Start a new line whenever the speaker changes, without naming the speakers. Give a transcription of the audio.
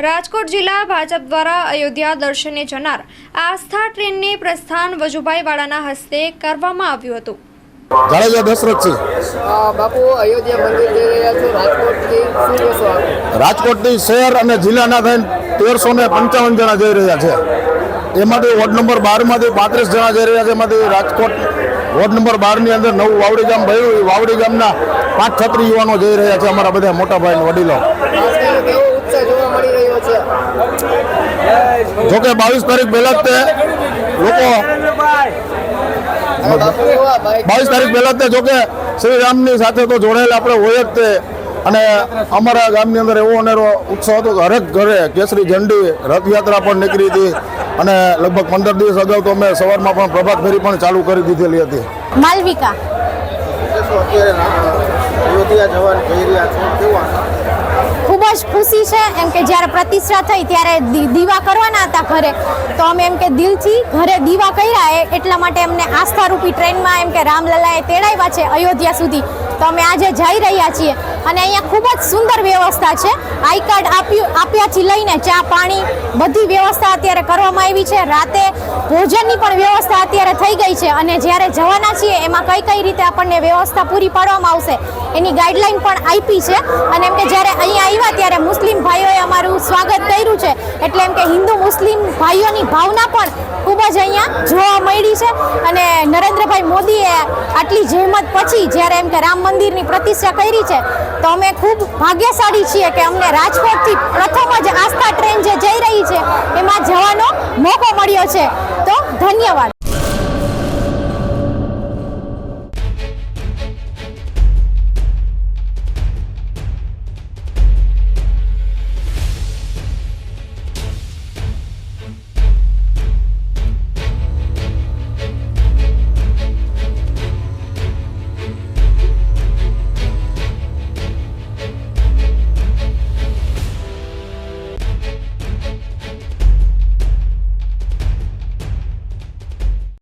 રાજકોટ જિલ્લા ભાજપ દ્વારા અયોધ્યા દર્શને જનાર આસ્થા ટ્રેનને પ્રસ્થાન વજુભાઈ વાળાના હસ્તે કરવામાં આવ્યું હતું.
જાડેજા દશરથસિંહ
અ, બાપુ અયોધ્યા મંદિર જઈ રહ્યા છો રાજકોટથી
રાજકોટથી શહેર અને જિલ્લાના થઈને તેરસો ને પંચાવન જણા જઈ રહ્યા છે. એમાંથી વોર્ડ નંબર બારમાંથી પાંત્રીસ જણા જઈ રહ્યા છે. એમાંથી રાજકોટ વોર્ડ નંબર બારની અંદર નવું વાવડી ગામ ભર્યું વાવડી ગામના પાંચ છત્રી યુવાનો જઈ રહ્યા છે અમારા બધા મોટા ભાઈ વડીલો. જોકે બાવીસ તારીખ પહેલા જ તે લોકો બાવીસ તારીખ પહેલા તે જોકે શ્રી રામની સાથે તો જોડાયેલા આપણે હોય જ તે. અને અમારા ગામની અંદર એવો અનેરો ઉત્સવ હતો કે હરેક ઘરે કેસરી ઝંડી રથયાત્રા પણ નીકળી હતી. અને લગભગ પંદર દિવસ અગાઉ તો અમે સવારમાં પણ પ્રભાત ફેરી પણ ચાલુ કરી દીધેલી હતી.
માલવિકા. ખૂબ જ ખુશી છે એમ કે જ્યારે પ્રતિષ્ઠા થઈ ત્યારે દીવા કરવાના હતા ઘરે. તો અમે એમ કે દિલથી ઘરે દીવા કર્યા એટલા માટે એમને આસ્થારૂપી ટ્રેનમાં એમ કે રામલલાએ તેડાવ્યા છે અયોધ્યા સુધી. તો અમે આજે જઈ રહ્યા છીએ અને અહીંયા ખૂબ જ સુંદર વ્યવસ્થા છે. આઈ કાર્ડ આપ્યું, આપ્યાથી લઈને ચા પાણી બધી વ્યવસ્થા અત્યારે કરવામાં આવી છે. રાતે ભોજનની પણ વ્યવસ્થા અત્યારે થઈ ગઈ છે અને જ્યારે જવાના છીએ એમાં કઈ કઈ રીતે આપણને વ્યવસ્થા પૂરી પાડવામાં આવશે એની ગાઈડલાઈન પણ આપી છે. અને એમ કે જ્યારે અહીંયા આવ્યા ત્યારે મુસ્લિમ ભાઈઓએ અમારું સ્વાગત કર્યું છે એટલે એમ કે હિન્દુ મુસ્લિમ ભાઈઓની ભાવના પણ ખૂબ જ અહીંયા જોવા મળી છે. અને નરેન્દ્રભાઈ મોદીએ આટલી જહેમત પછી જ્યારે એમ કે રામ મંદિરની પ્રતિષ્ઠા કરી છે, તો અમે ખૂબ ભાગ્યશાળી છીએ કે અમને રાજકોટથી પ્રથમ જ આસ્થા ટ્રેન જે જઈ રહી છે, એમાં જવાનો મોકો મળ્યો છે. તો ધન્યવાદ.